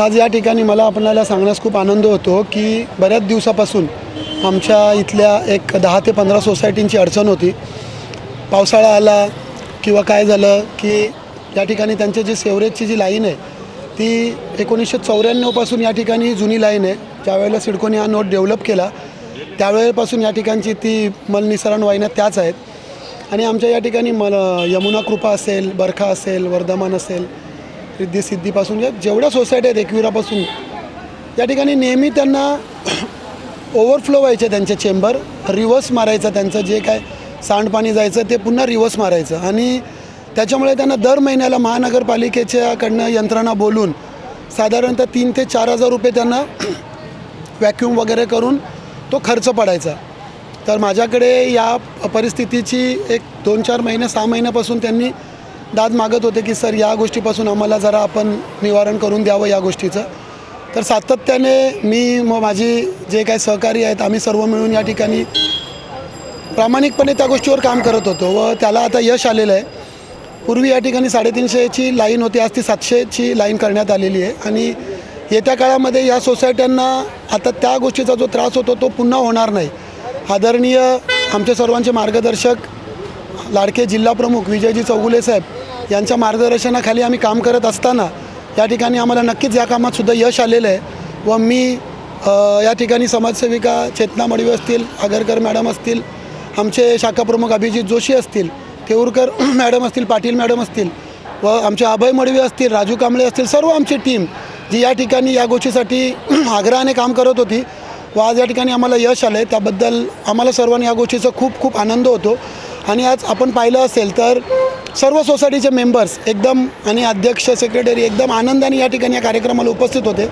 आज या ठिकाणी मला आपणाला सांगण्यास खूप आनंद होतो की बऱ्याच दिवसापासून आमच्या इथल्या एक दहा ते पंधरा सोसायटींची अडचण होती. पावसाळा आला किंवा काय झालं की या ठिकाणी त्यांच्या जी सेवरेजची जी लाईन आहे ती एकोणीसशे चौऱ्याण्णवपासून या ठिकाणी जुनी लाईन आहे. ज्यावेळेला सिडकोने हा नोट डेव्हलप केला त्यावेळेपासून या ठिकाणची ती मलनिसरण वाहिन्या त्याच आहेत. आणि आमच्या या ठिकाणी मल यमुना कृपा असेल बरखा असेल वर्धमान असेल रिद्धी सिद्धीपासून या जेवढ्या सोसायटी आहेत एकविरापासून या ठिकाणी नेहमी त्यांना ओव्हरफ्लो व्हायचे त्यांचे चेंबर रिव्हर्स मारायचं त्यांचं जे काय सांडपाणी जायचं ते पुन्हा रिव्हर्स मारायचं. आणि त्याच्यामुळे त्यांना दर महिन्याला महानगरपालिकेच्याकडनं यंत्रणा बोलून साधारणतः तीन ते चार हजार रुपये त्यांना व्हॅक्यूम वगैरे करून तो खर्च पडायचा. तर माझ्याकडे या परिस्थितीची एक दोन चार महिने सहा महिन्यापासून त्यांनी दाद मागत होते की सर या गोष्टीपासून आम्हाला जरा आपण निवारण करून द्यावं या गोष्टीचं. तर सातत्याने मी मग माझी जे काही सहकारी आहेत आम्ही सर्व मिळून या ठिकाणी प्रामाणिकपणे त्या गोष्टीवर काम करत होतो व त्याला आता यश आलेलं आहे. पूर्वी या ठिकाणी साडेतीनशेची लाईन होती आज ती सातशेची लाईन करण्यात आलेली आहे आणि येत्या काळामध्ये या सोसायट्यांना आता त्या गोष्टीचा जो त्रास होतो तो पुन्हा होणार नाही. आदरणीय आमचे सर्वांचे मार्गदर्शक लाडके जिल्हाप्रमुख विजयजी चौगुले साहेब यांच्या मार्गदर्शनाखाली आम्ही काम करत असताना या ठिकाणी आम्हाला नक्कीच या कामात सुद्धा यश आलेलं आहे व मी या ठिकाणी समाजसेविका चेतना मडवी असतील आगरकर मॅडम असतील आमचे शाखाप्रमुख अभिजित जोशी असतील तेऊरकर मॅडम असतील पाटील मॅडम असतील व आमचे अभय मडवी असतील राजू कांबळे असतील सर्व आमची टीम जी या ठिकाणी या गोष्टीसाठी आग्रहाने काम करत होती. व आज या ठिकाणी आम्हाला यश आलं आहे त्याबद्दल आम्हाला सर्वांना या गोष्टीचा खूप खूप आनंद होतो. आणि आज आपण पाहिलं असेल तर सर्व सोसायटीचे मेंबर्स एकदम आणि अध्यक्ष सेक्रेटरी एकदम आनंदाने या ठिकाणी या कार्यक्रमाला उपस्थित होते.